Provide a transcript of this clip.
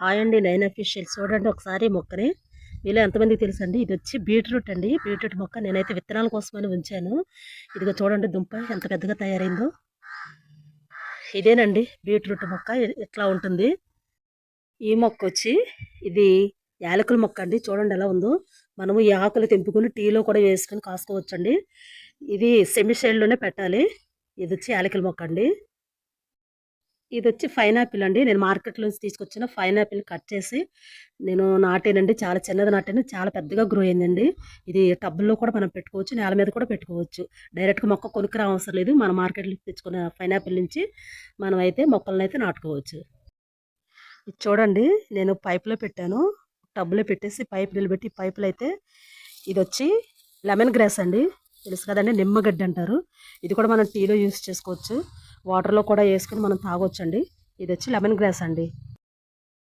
Hi అండి nine official చూడండి ఒకసారి మొక్కని. మీలో ఎంతమందికి తెలుసు అండి ఇది వచ్చి బీట్రూట్ అండి. బీట్రూట్ మొక్క నేనైతే విత్తనాల కోసమని ఉంచాను. ఇదిగో చూడండి దుంప ఎంత పెద్దగా తయారైందో. ఇదేనండి బీట్రూట్ మొక్క. ఇట్లా ఉంటుంది? ఈ మొక్క వచ్చి ఇది యాలకుల మొక్క అండి. చూడండి ఎలా ఉందో. మనము ఈ ఆకులు తెంపుకొని టీలో కూడా వేసుకొని కాసుకోవచ్చండి. ఇది సెమీ షేడ్లోనే పెట్టాలి. ఇది వచ్చి యాలకుల మొక్క అండి. ఇది వచ్చి పైనాపిల్ అండి. నేను మార్కెట్లో నుంచి తీసుకొచ్చిన పైనాపిల్ కట్ చేసి నేను నాటానండి. చాలా చిన్నది నాటాను. చాలా పెద్దగా గ్రో అయిందండి. ఇది టబ్బుల్లో కూడా మనం పెట్టుకోవచ్చు. నేల మీద కూడా పెట్టుకోవచ్చు. డైరెక్ట్గా మొక్క కొనుక్కురా అవసరం లేదు. మన మార్కెట్లో తెచ్చుకున్న పైనాపిల్ నుంచి మనం అయితే మొక్కలను అయితే నాటుకోవచ్చు. ఇది చూడండి. నేను పైపులో పెట్టాను. టబ్లో పెట్టేసి పైప్ నిలబెట్టి పైపులు అయితే ఇది వచ్చి లెమన్ గ్రాస్ అండి. తెలుసు కదండి? నిమ్మగడ్డ అంటారు. ఇది కూడా మనం టీలో యూస్ చేసుకోవచ్చు. వాటర్లో కూడా వేసుకొని మనం తాగొచ్చండి. ఇది వచ్చి లెమన్ గ్రాస్ అండి.